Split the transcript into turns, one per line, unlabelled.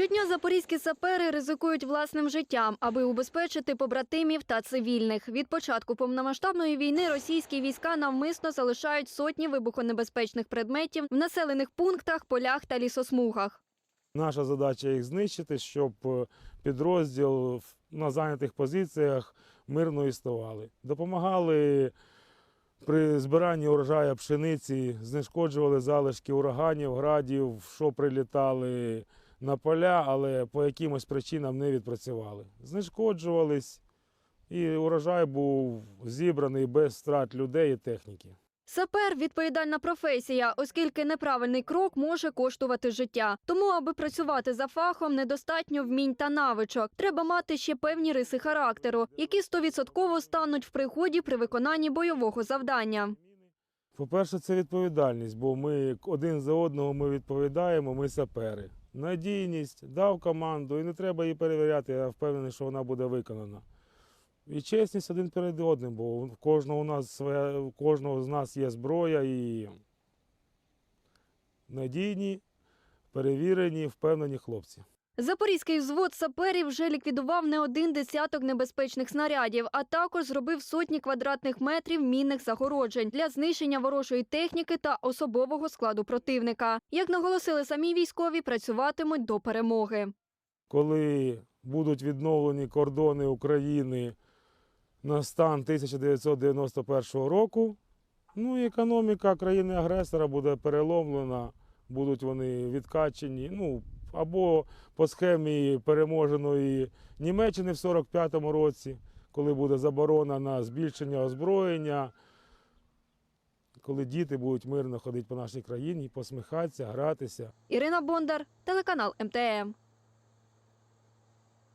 Щодня запорізькі сапери ризикують власним життям, аби убезпечити побратимів та цивільних. Від початку повномасштабної війни російські війська навмисно залишають сотні вибухонебезпечних предметів в населених пунктах, полях та лісосмугах.
Наша задача їх знищити, щоб е, підрозділ на зайнятих позиціях мирно існували. Допомагали при збиранні урожаю пшениці, знешкоджували залишки ураганів, градів, що прилітали на поля, але по якимось причинам не відпрацювали. Знешкоджувались, і урожай був зібраний без втрат людей і техніки.
Сапер відповідальна професія, оскільки неправильний крок може коштувати життя. Тому, аби працювати за фахом, недостатньо вмінь та навичок. Треба мати ще певні риси характеру, які стовідсотково стануть в пригоді при виконанні бойового завдання.
По-перше, це відповідальність, бо ми один за одного ми відповідаємо, ми сапери. Надійність, дав команду, і не треба її перевіряти, я впевнений, що вона буде виконана. І чесність один перед одним, бо у кожного у нас своя, у кожного з нас є зброя і надійні, перевірені, впевнені хлопці.
Запорізький взвод саперів вже ліквідував не один десяток небезпечних снарядів, а також зробив сотні квадратних метрів мінних загороджень для знищення ворожої техніки та особового складу противника. Як наголосили самі військові, працюватимуть до перемоги.
коли будуть відновлені кордони України на стан 1991 року, ну економіка країни-агресора буде переломлена, будуть вони відкачені. Ну, або по схемі переможеної Німеччини в 45-му році, коли буде заборона на збільшення озброєння, коли діти будуть мирно ходити по нашій країні, посміхатися, гратися.
Ірина Бондар, телеканал МТМ.